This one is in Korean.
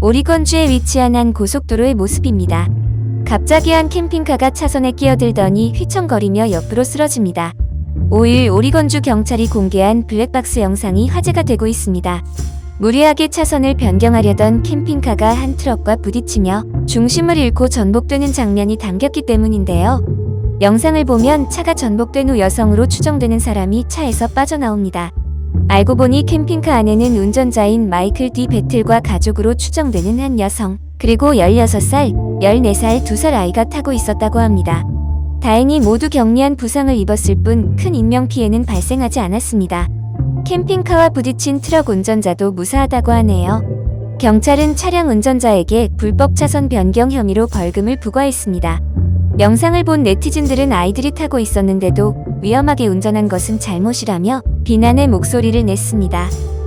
오리건주에 위치한 한 고속도로의 모습입니다. 갑자기 한 캠핑카가 차선에 끼어들더니 휘청거리며 옆으로 쓰러집니다. 5일 오리건주 경찰이 공개한 블랙박스 영상이 화제가 되고 있습니다. 무리하게 차선을 변경하려던 캠핑카가 한 트럭과 부딪히며 중심을 잃고 전복되는 장면이 담겼기 때문인데요. 영상을 보면 차가 전복된 후 여성으로 추정되는 사람이 차에서 빠져나옵니다. 알고 보니 캠핑카 안에는 운전자인 마이클 디 배틀과 가족으로 추정되는 한 여성, 그리고 16살, 14살 두 살 아이가 타고 있었다고 합니다. 다행히 모두 경미한 부상을 입었을 뿐 큰 인명피해는 발생하지 않았습니다. 캠핑카와 부딪힌 트럭 운전자도 무사하다고 하네요. 경찰은 차량 운전자에게 불법 차선 변경 혐의로 벌금을 부과했습니다. 영상을 본 네티즌들은 아이들이 타고 있었는데도 위험하게 운전한 것은 잘못이라며 비난의 목소리를 냈습니다.